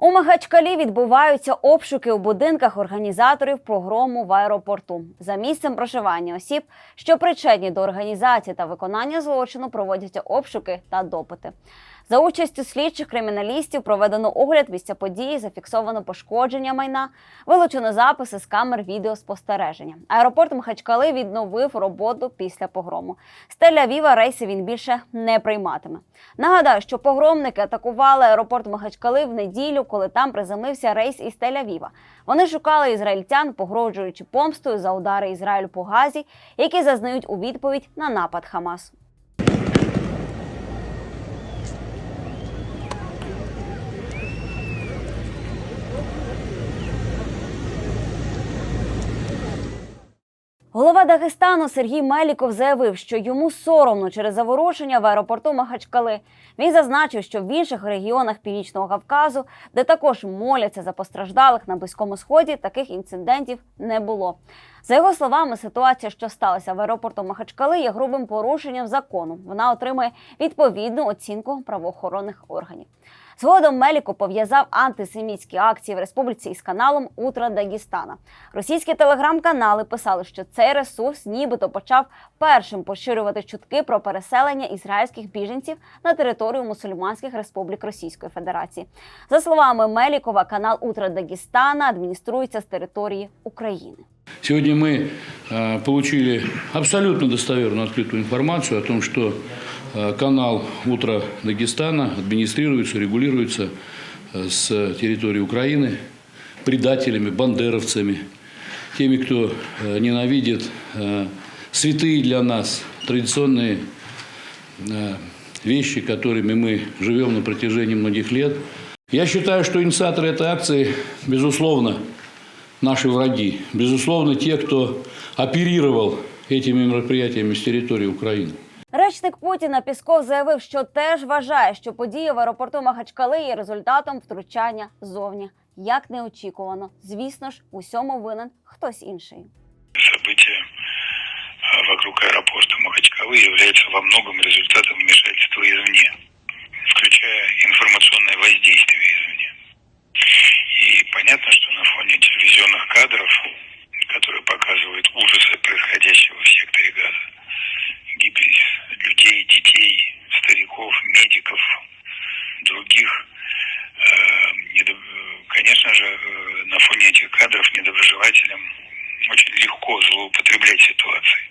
У Махачкалі відбуваються обшуки у будинках організаторів програму в аеропорту. За місцем проживання осіб, що причетні до організації та виконання злочину, проводяться обшуки та допити. За участю слідчих криміналістів проведено огляд місця події, зафіксовано пошкодження майна, вилучено записи з камер відеоспостереження. Аеропорт Махачкали відновив роботу після погрому. З Тель-Авіва рейси він більше не прийматиме. Нагадаю, що погромники атакували аеропорт Махачкали в неділю, коли там приземлився рейс із Тель-Авіва. Вони шукали ізраїльтян, погрожуючи помстою за удари Ізраїлю по Газі, які зазнають у відповідь на напад Хамасу. Голова Дагестану Сергій Меліков заявив, що йому соромно через заворушення в аеропорту Махачкали. Він зазначив, що в інших регіонах Північного Кавказу, де також моляться за постраждалих на близькому сході, таких інцидентів не було. За його словами, ситуація, що сталася в аеропорту Махачкали, є грубим порушенням закону. Вона отримує відповідну оцінку правоохоронних органів. Згодом Меліко пов'язав антисемітські акції в республіці із каналом Утра Дагестана. Російські телеграм-канали писали, що цей ресурс нібито почав першим поширювати чутки про переселення ізраїльських біженців на територію мусульманських республік Російської Федерації. За словами Мелікова, канал Утра Дагестана адмініструється з території України. Сегодня мы э, получили абсолютно достоверную открытую информацию о том, что э, канал «Утро Дагестана» администрируется, регулируется э, с территории Украины предателями, бандеровцами, теми, кто ненавидит святые для нас традиционные вещи, которыми мы живем на протяжении многих лет. Я считаю, что инициаторы этой акции, безусловно, наши враги. Безусловно, те, кто оперировал этими мероприятиями с территории Украины. Речник Путіна Пісков заявив, що теж вважає, що події в аеропорту Махачкали є результатом втручання ззовні. Як неочікувано, звісно ж, у всьому винен хтось інший. события а, вокруг аэропорта Махачкалы являются во многом результатом вмешательства извне, включая информационное воздействие Медиков, других, э, конечно же, э, на фоне этих кадров недоброжелателям очень легко злоупотреблять ситуацией.